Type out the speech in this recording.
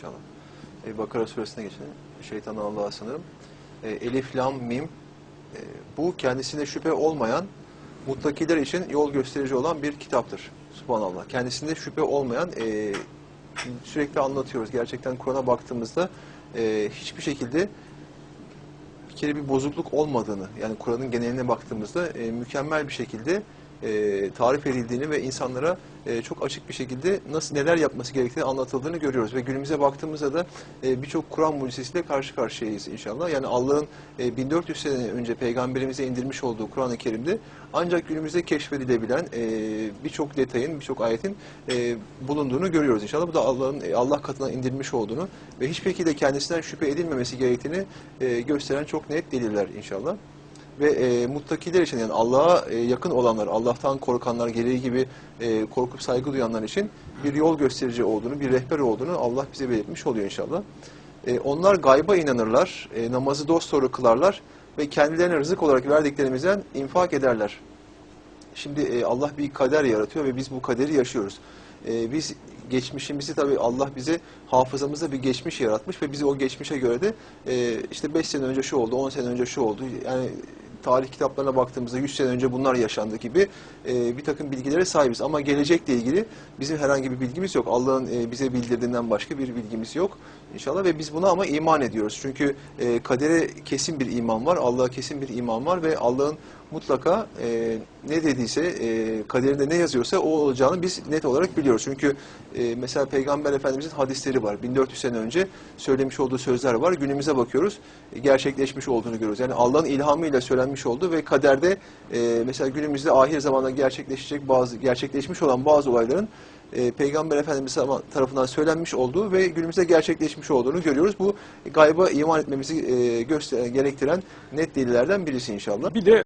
inşallah. E, Bakara suresine geçelim. Şeytandan Allah'a sınırım. E, Elif, Lam, Mim. E, bu kendisine şüphe olmayan, muttakiler için yol gösterici olan bir kitaptır. Subhanallah. Kendisinde şüphe olmayan, e, sürekli anlatıyoruz. Gerçekten Kur'an'a baktığımızda e, hiçbir şekilde bir kere bir bozukluk olmadığını, yani Kur'an'ın geneline baktığımızda e, mükemmel bir şekilde e, tarif edildiğini ve insanlara e, çok açık bir şekilde nasıl neler yapması gerektiğini anlatıldığını görüyoruz. Ve günümüze baktığımızda da e, birçok Kur'an mucizesiyle karşı karşıyayız inşallah. Yani Allah'ın e, 1400 sene önce peygamberimize indirmiş olduğu Kur'an-ı Kerim'de ancak günümüzde keşfedilebilen e, birçok detayın, birçok ayetin e, bulunduğunu görüyoruz inşallah. Bu da Allah'ın e, Allah katına indirmiş olduğunu ve hiçbir şekilde kendisinden şüphe edilmemesi gerektiğini e, gösteren çok net deliller inşallah ve e, muttakiler için yani Allah'a e, yakın olanlar, Allah'tan korkanlar, gereği gibi e, korkup saygı duyanlar için bir yol gösterici olduğunu, bir rehber olduğunu Allah bize belirtmiş oluyor inşallah. E, onlar gayba inanırlar, e, namazı dosdoğru kılarlar ve kendilerine rızık olarak verdiklerimizden infak ederler. Şimdi e, Allah bir kader yaratıyor ve biz bu kaderi yaşıyoruz. E, biz geçmişimizi tabii Allah bize hafızamızda bir geçmiş yaratmış ve bizi o geçmişe göre de e, işte 5 sene önce şu oldu, 10 sene önce şu oldu. Yani tarih kitaplarına baktığımızda 100 sene önce bunlar yaşandı gibi e, bir takım bilgilere sahibiz. Ama gelecekle ilgili bizim herhangi bir bilgimiz yok. Allah'ın e, bize bildirdiğinden başka bir bilgimiz yok inşallah ve biz buna ama iman ediyoruz. Çünkü e, kadere kesin bir iman var, Allah'a kesin bir iman var ve Allah'ın mutlaka e, ne dediyse, e, kaderinde ne yazıyorsa o olacağını biz net olarak biliyoruz. Çünkü e, mesela Peygamber Efendimizin hadisleri var. 1400 sene önce söylemiş olduğu sözler var. Günümüze bakıyoruz, e, gerçekleşmiş olduğunu görüyoruz. Yani Allah'ın ilhamıyla söylenmiş olduğu ve kaderde e, mesela günümüzde ahir zamanda gerçekleşecek bazı gerçekleşmiş olan bazı olayların e, Peygamber Efendimiz tarafından söylenmiş olduğu ve günümüzde gerçekleşmiş olduğunu görüyoruz. Bu gayba iman etmemizi e, gösteren, gerektiren net delillerden birisi inşallah. Bir de